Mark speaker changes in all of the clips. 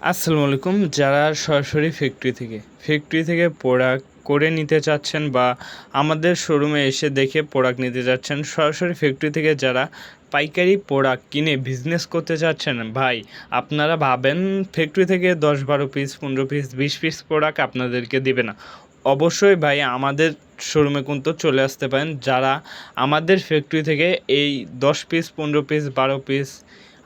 Speaker 1: আসসালামু আলাইকুম। যারা সরাসরি ফ্যাক্টরি থেকে ফ্যাক্টরি থেকে প্রোডাক্ট করে নিতে চাচ্ছেন বা আমাদের শোরুমে এসে দেখে প্রোডাক্ট নিতে চাচ্ছেন, সরাসরি ফ্যাক্টরি থেকে যারা পাইকারি প্রোডাক্ট কিনে বিজনেস করতে চাচ্ছেন, ভাই, আপনারা ভাবেন ফ্যাক্টরি থেকে দশ বারো পিস পনেরো পিস বিশ পিস প্রোডাক্ট আপনাদেরকে দেবে না। অবশ্যই ভাই, আমাদের শোরুমে কিন্তু চলে আসতে পারেন। যারা আমাদের ফ্যাক্টরি থেকে এই দশ পিস পনেরো পিস বারো পিস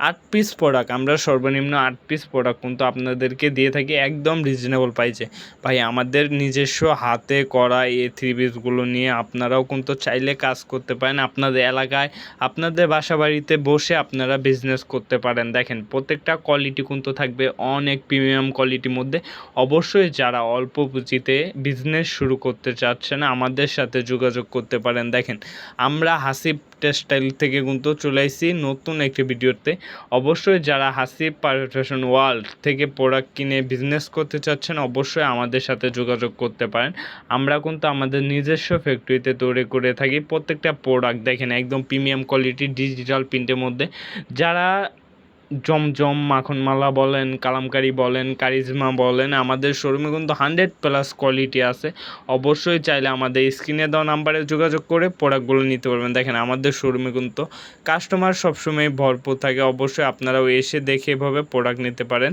Speaker 1: আট পিস প্রোডাক্ট আমরা সর্বনিম্ন আট পিস প্রোডাক্ট কিন্তু আপনাদেরকে দিয়ে থাকি একদম রিজনেবল প্রাইসে ভাই, আমাদের নিজস্ব হাতে করা এই থ্রি পিসগুলো নিয়ে আপনারাও কিন্তু চাইলে কাজ করতে পারেন। আপনাদের এলাকায়, আপনাদের বাসা বাড়িতে বসে আপনারা বিজনেস করতে পারেন। দেখেন, প্রত্যেকটা কোয়ালিটি কিন্তু থাকবে অনেক প্রিমিয়াম কোয়ালিটির মধ্যে। অবশ্যই যারা অল্প পুঁজিতে বিজনেস শুরু করতে চাচ্ছেন, আমাদের সাথে যোগাযোগ করতে পারেন। দেখেন, আমরা হাসিব টেক্সটাইল থেকে কিন্তু চলে আসছি নতুন একটি ভিডিওতে অবশ্যই যারা হাসিব পারফেশন ওয়ার্ল্ড থেকে প্রোডাক্ট কিনে বিজনেস করতে চাচ্ছেন, অবশ্যই আমাদের সাথে যোগাযোগ করতে পারেন। আমরা কিন্তু আমাদের নিজস্ব ফ্যাক্টরিতে তৈরি করে থাকি। প্রত্যেকটা প্রোডাক্ট দেখেন, একদম প্রিমিয়াম কোয়ালিটি ডিজিটাল প্রিন্টের মধ্যে। যারা জমজম মাখনমালা বলেন, কালামকারি বলেন, কারিজমা বলেন, আমাদের শোরুমে কিন্তু হান্ড্রেড প্লাস কোয়ালিটি আছে। অবশ্যই চাইলে আমাদের স্ক্রিনে দেওয়া নাম্বারে যোগাযোগ করে প্রোডাক্টগুলো নিতে পারবেন। দেখেন, আমাদের শোরুমে কিন্তু কাস্টমার সবসময় ভরপুর থাকে। অবশ্যই আপনারাও এসে দেখে এভাবে প্রোডাক্ট নিতে পারেন।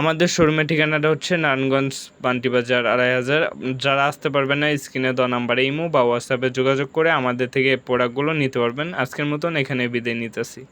Speaker 1: আমাদের শোরুমের ঠিকানাটা হচ্ছে নারায়ণগঞ্জ বান্টি বাজার আড়াই হাজার। যারা আসতে পারবেন না স্ক্রিনে দেওয়া নাম্বারে ইমো বা হোয়াটসঅ্যাপে যোগাযোগ করে আমাদের থেকে প্রোডাক্টগুলো নিতে পারবেন। আজকের মতন এখানে বিদায় নিতেছি।